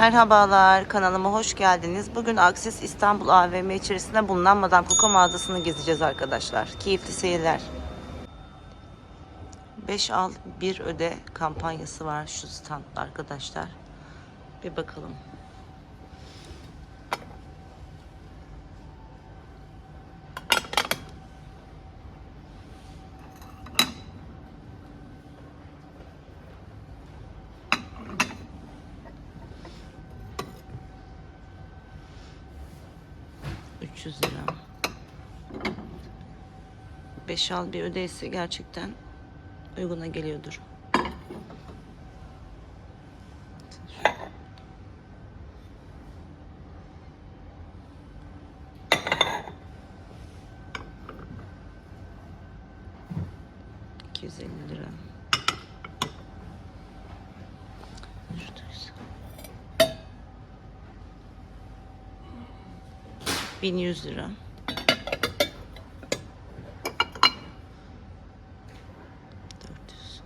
Merhabalar, kanalıma hoş geldiniz. Bugün Aksis İstanbul AVM içerisinde bulunan Madame Coco mağazasını gezeceğiz arkadaşlar. Keyifli seyirler. 5 al 1 öde kampanyası var şu standda arkadaşlar. Bir bakalım. ...300 lira. 5 al bir ödeyse gerçekten uyguna geliyordur. ...250 lira. Şuradayız. 1100 lira. 400.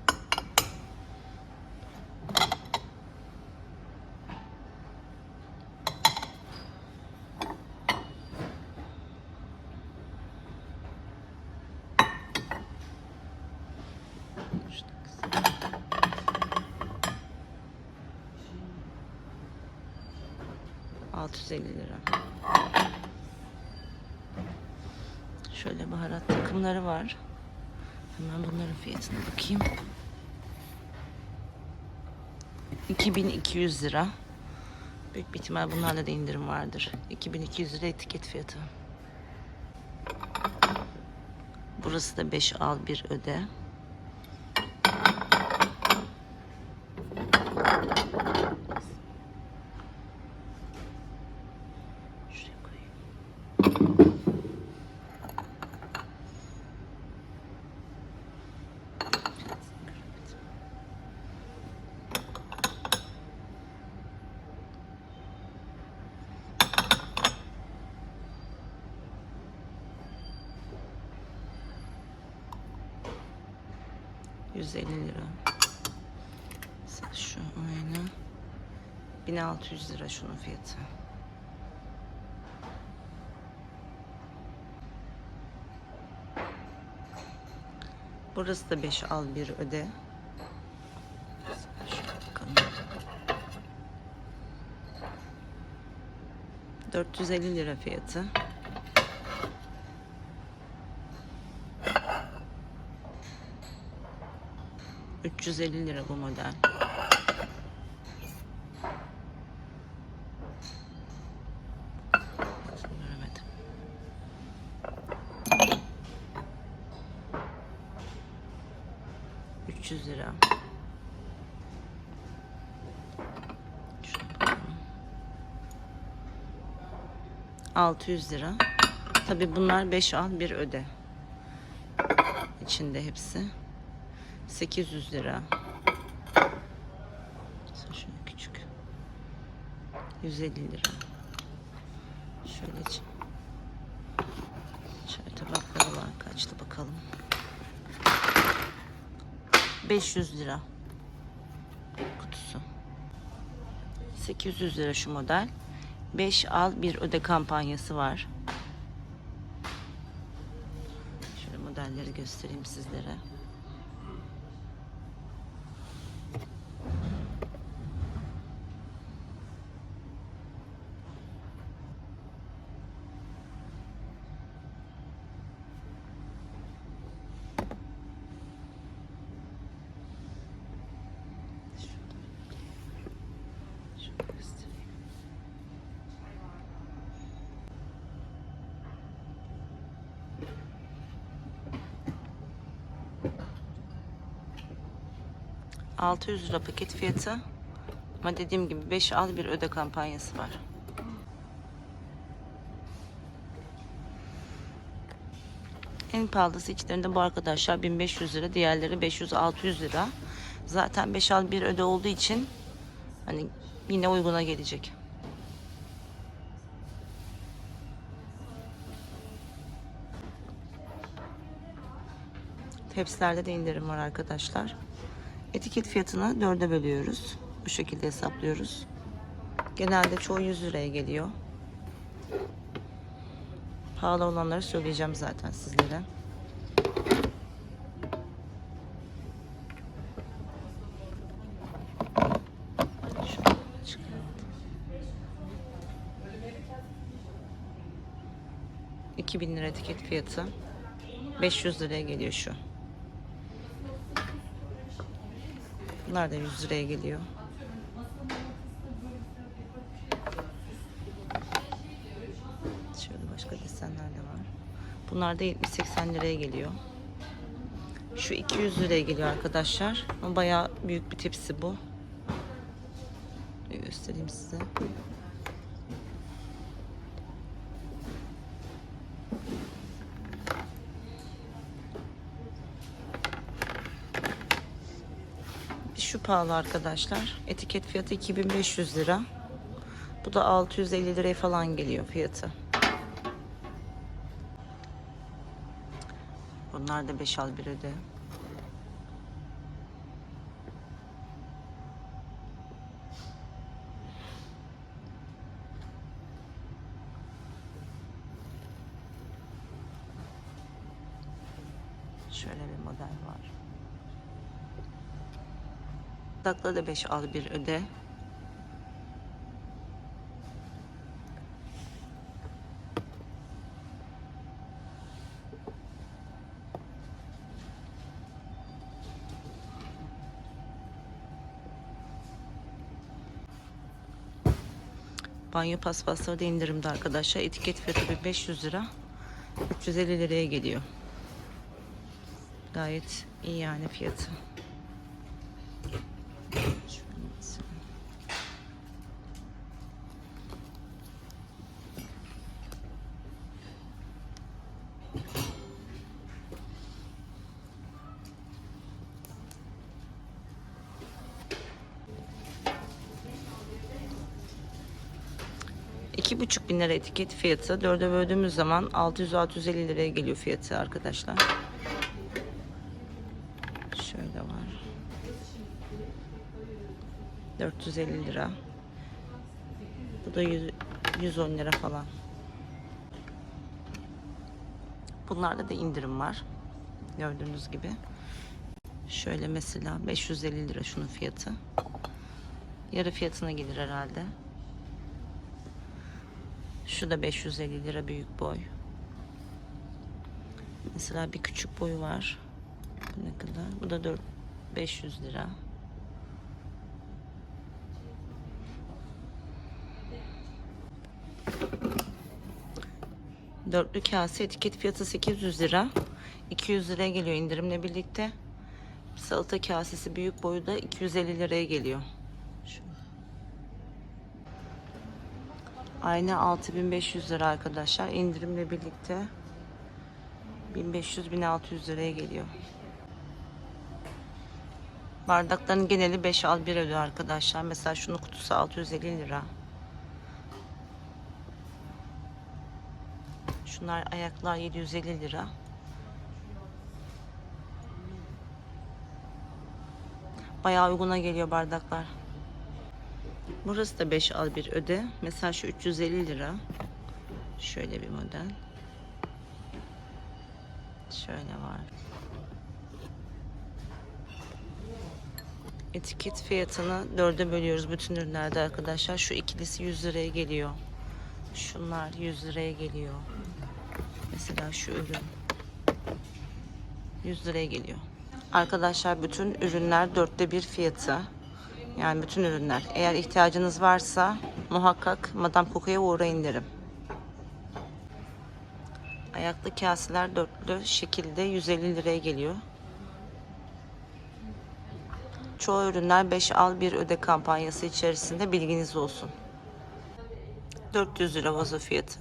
Altı yüz elli lira. Şöyle baharat takımları var. Hemen bunların fiyatına bakayım. 2200 lira. Büyük bir ihtimal bunlarda da indirim vardır. 2200 lira etiket fiyatı. Burası da 5 al 1 öde. 150 lira. Şu aynı. 1600 lira şunun fiyatı. Burası da 5 al bir öde. Bakalım. 450 lira fiyatı. ...350 lira bu model. Göremedim. Üç yüz lira. Şuna bakalım. 600 lira. Tabi bunlar 5 al bir öde. İçinde hepsi. 800 lira. Şöyle küçük. 150 lira. Şöyle Şöyle tabakları var. Kaçtı bakalım. 500 lira. Kutusu. 800 lira şu model. 5 al bir öde kampanyası var. Şöyle modelleri göstereyim sizlere. 600 lira paket fiyatı. Ama dediğim gibi 5 al bir öde kampanyası var. En pahalısı içlerinde bu arkadaşlar 1500 lira. Diğerleri 500-600 lira. Zaten 5 al bir öde olduğu için hani yine uyguna gelecek. Tepsilerde de indirim var arkadaşlar. Etiket fiyatını dörde bölüyoruz. Bu şekilde hesaplıyoruz. Genelde çoğu 100 liraya geliyor. Pahalı olanları söyleyeceğim zaten sizlere. 2000 lira etiket fiyatı. 500 liraya geliyor şu. Bunlar da 100 liraya geliyor. Şöyle başka desenler de var. Bunlar da 70-80 liraya geliyor. Şu 200 liraya geliyor arkadaşlar. Ama bayağı büyük bir tepsi bu. Göstereyim size. Şu pahalı arkadaşlar. Etiket fiyatı 2500 lira. Bu da 650 liraya falan geliyor fiyatı. Bunlar da 5 al bir öde. Şöyle bir model var. Dakla da 5 al bir öde. Banyo paspasları da indirimde arkadaşlar. Etiket fiyatı 1500 lira. 350 liraya geliyor. Gayet iyi yani fiyatı. 2,5 bin lira etiket fiyatı. Dörde böldüğümüz zaman 600-650 liraya geliyor fiyatı arkadaşlar. Şöyle var. 450 lira. Bu da 100, 110 lira falan. Bunlarda da indirim var. Gördüğünüz gibi. Şöyle mesela 550 lira şunun fiyatı. Yarı fiyatına gelir herhalde. Şu da 550 lira büyük boy. Mesela bir küçük boyu var. Bu ne kadar? Bu da 4 500 lira. Dörtlü kase etiket fiyatı 800 lira. 200 liraya geliyor indirimle birlikte. Salata kasesi büyük boyu da 250 liraya geliyor. Aynı 6500 lira arkadaşlar. İndirimle birlikte 1500-1600 liraya geliyor. Bardakların geneli 5 al 1 ödüyor arkadaşlar. Mesela şunun kutusu 650 lira. Şunlar ayaklar 750 lira. Bayağı uyguna geliyor bardaklar. Burası da 5 al 1 öde. Mesela şu 350 lira. Şöyle bir model. Şöyle var. Etiket fiyatını dörde bölüyoruz bütün ürünlerde arkadaşlar. Şu ikilisi 100 liraya geliyor. Şunlar 100 liraya geliyor. Mesela şu ürün 100 liraya geliyor. Arkadaşlar bütün ürünler dörtte bir fiyatı. Yani bütün ürünler. Eğer ihtiyacınız varsa muhakkak Madame Coco'ya uğrayın derim. Ayaklı kaseler dörtlü şekilde 150 liraya geliyor. Çoğu ürünler 5 al 1 öde kampanyası içerisinde bilginiz olsun. 400 lira vazo fiyatı.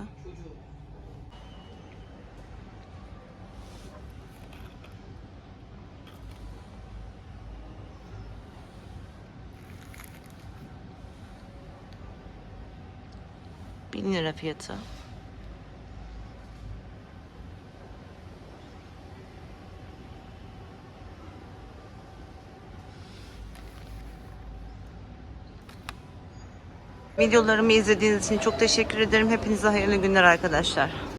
Bin lira fiyatı. Videolarımı izlediğiniz için çok teşekkür ederim. Hepinize hayırlı günler arkadaşlar.